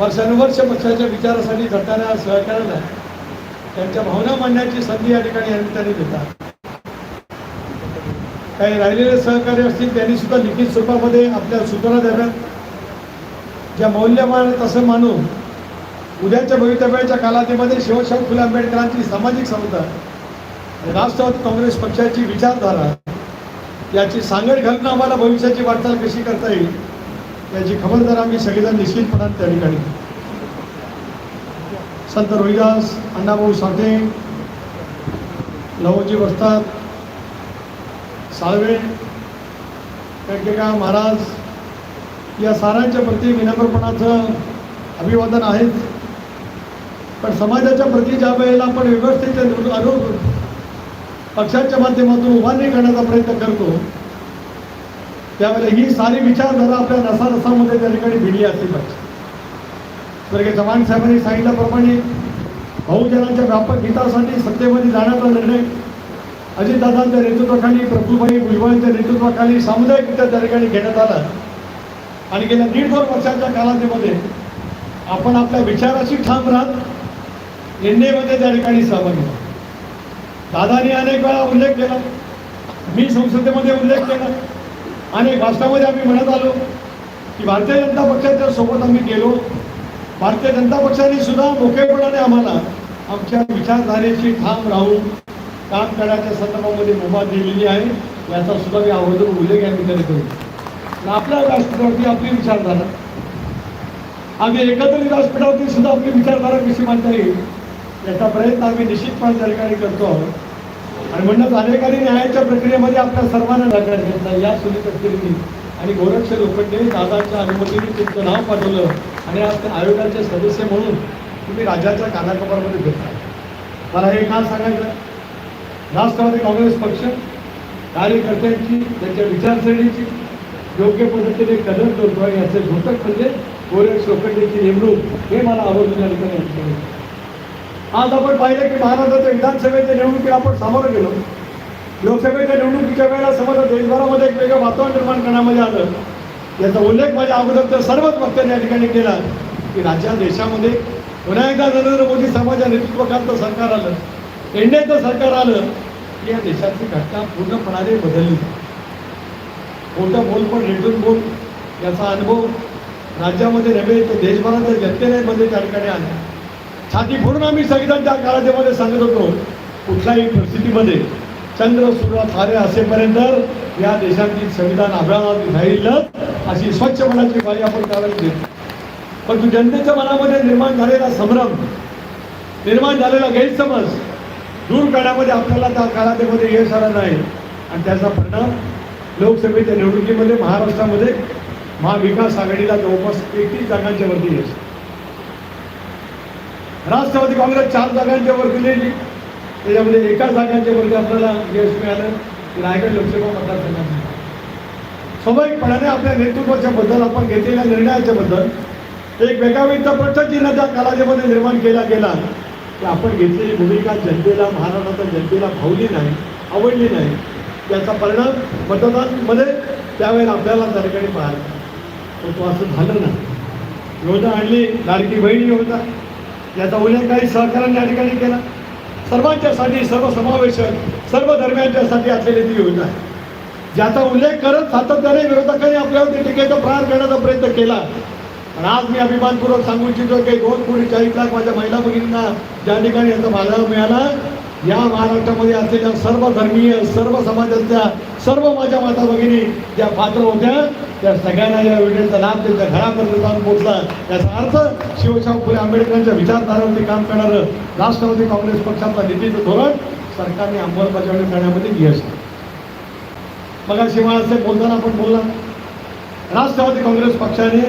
वर्षानुवर्ष पक्षाच्या विचारासाठी झटणाऱ्या सहकार्याला त्यांच्या भावना मांडण्याची संधी या ठिकाणी या निमित्ताने देतात. काही राहिलेले सहकार्य असतील त्यांनी सुद्धा लिखित स्वरूपामध्ये आपल्या सूचना द्याव्यात ज्या मौल्यमान तसं मानून उद्याच्या भवितव्याच्या कालावधीमध्ये शिवशाहू फुले आंबेडकरांची सामाजिक समता राष्ट्रवादी काँग्रेस पक्षाची विचारधारा याची सांगड घालून आम्हाला भविष्याची वाटचाल कशी करता येईल याची खबरदार आम्ही सगळेजण निश्चितपणाने त्या ठिकाणी. संत रोहिदास अण्णाभाऊ साठे लवजी वस्तात साळवे कणकेका महाराज या सारांच्या प्रती विनम्रपणाचं अभिवादन आहेच पण समाजाच्या प्रती ज्या वेळेला आपण व्यवस्थेच्या अनुरूप पक्षाच्या माध्यमातून उभारणी करण्याचा प्रयत्न करतो त्यावेळेला ही सारी विचारधारा आपल्या रसारसामध्ये त्या ठिकाणी भिडली असली पाहिजे. स्वर्गीय चव्हाण साहेबांनी सांगितल्याप्रमाणे बहुजनांच्या व्यापक हितासाठी सत्तेमध्ये जाण्याचा निर्णय अजितदादांच्या नेतृत्वाखाली प्रभूभाई भुजबळांच्या नेतृत्वाखाली सामुदायिकरित्या त्या ठिकाणी घेण्यात आला. आणि गेल्या दीड दोन वर्षाच्या कालावधीमध्ये आपण आपल्या विचाराशी ठाम राहत एनडीएमध्ये त्या ठिकाणी सहभागी दादांनी अनेक वेळा उल्लेख केला. मी संसदेमध्ये उल्लेख केला. आणि भाषणामध्ये आम्ही म्हणत आलो की भारतीय जनता पक्षाच्या सोबत आम्ही गेलो. भारतीय जनता पक्षाने सुद्धा मोकळेपणाने आम्हाला आमच्या विचारधारेशी ठाम राहून काम करण्याच्या संदर्भामध्ये मुभा दिलेली आहे. याचा सुद्धा मी अगोदर उल्लेख या ठिकाणी करू आपल्या व्यासपीठावरती आपली विचारधारा. आम्ही एकत्रित व्यासपीठावरती सुद्धा आपली विचारधारा कशी मांडता येईल याचा प्रयत्न आम्ही निश्चितपणे त्या ठिकाणी करतो आहोत. आणि म्हणूनच अनेकांनी न्यायाच्या प्रक्रियेमध्ये आपल्या सर्वांना लक्षात घेतला. या सुनीत व्यक्तींनी आणि गोरक्ष लोखंडे दादाच्या अनुमतीने तुमचं नाव पाठवलं आणि आज आयोगाचे सदस्य म्हणून तुम्ही राज्याच्या कानाकोपरामध्ये घेतला मला हे का सांगायचं? राष्ट्रवादी काँग्रेस पक्ष कार्यकर्त्यांची त्यांच्या विचारसरणीची योग्य पद्धतीने कदर करतो याचे घोटक म्हणजे गोरक्ष लोखंडेची नेमणूक हे मला आवडून या ठिकाणी आज आपण पाहिलं की महाराष्ट्राच्या विधानसभेच्या निवडणुकीला आपण सामोरं गेलो. लोकसभेच्या निवडणुकीच्या वेळेला समजा देशभरामध्ये एक वेगळं वातावरण निर्माण करण्यामध्ये आलं. याचा उल्लेख माझ्या अगोदरच्या सर्वच वक्त्यांनी या ठिकाणी केला की राज्या देशामध्ये पुन्हा एकदा नरेंद्र मोदी साहेबांच्या नेतृत्वाखालचं सरकार आलं. एनडीएचं सरकार आलं की या देशाची घटना पूर्णपणाने बदलली. खोटं बोल पण रेटून बोल याचा अनुभव राज्यामध्ये नव्हे तर देशभराच्या जनतेने त्या ठिकाणी आला. छाती फोडून आम्ही संविधान त्या सांगत होतो कुठल्याही परिस्थितीमध्ये चंद्र सूर्य तारे असेपर्यंत या देशातील संविधान अभ्यासात राहील अशी स्वच्छ मनाची बाई आपण त्यावेळेस देतो परंतु जनतेच्या मनामध्ये निर्माण झालेला संभ्रम निर्माण झालेला गैरसमज दूर करण्यामध्ये आपल्याला त्या काळामध्ये यश आलं नाही. आणि त्याचा परिणाम लोकसभेच्या निवडणुकीमध्ये महाराष्ट्रामध्ये महाविकास आघाडीला जवळपास एकतीस जागांच्या वरती यश. राष्ट्रवादी काँग्रेस चार जागांच्या वर दिलेली त्याच्यामध्ये एका जागांच्या वरती आपल्याला यश मिळालं. की रायगड लोकसभा मतदारसंघात स्वाभाविकपणाने आपल्या नेतृत्वाच्या बद्दल आपण घेतलेल्या निर्णयाच्या बद्दल एक वेगावेगचा प्रश्नचिन्ह त्या कालावधीमध्ये निर्माण केला गेला. की आपण घेतलेली भूमिका जनतेला महाराष्ट्राच्या जनतेला भावली नाही आवडली नाही. याचा परिणाम मतदानमध्ये त्यावेळेला आपल्याला त्या ठिकाणी पाहायला पण तो असं झालं नाही. योजना आणली लाडकी बहीण योजना. याचा उल्लेख काही सहकार्याने या ठिकाणी केला. सर्वांच्यासाठी सर्व समावेशक सर्व धर्मियांच्यासाठी असलेली ती योजना आहे. ज्याचा उल्लेख करत सातत्याने विरोधकांनी आपल्यावरती टीकेचा प्रहार करण्याचा प्रयत्न केला. आणि आज मी अभिमानपूर्वक सांगू इच्छितो की दोन कोटी चाळीस लाख माझ्या महिला भगिनींना ज्या ठिकाणी याचा माझा मिळाला या महाराष्ट्रामध्ये असलेल्या सर्व धर्मीय सर्व समाजातल्या सर्व माझ्या माता भगिनी ज्या पात्र होत्या त्या सगळ्यांना या योजनेचा लाभ त्यांच्या घरापर्यंत जाऊन पोहोचला याचा अर्थ शिवशाहू फुले आंबेडकरांच्या विचारधारावरती काम करणारं राष्ट्रवादी काँग्रेस पक्षाचा नीतीचं धोरण सरकारने अंमलबजावणी करण्यामध्ये यश मग शिवाय बोलताना आपण बोलला राष्ट्रवादी काँग्रेस पक्षाने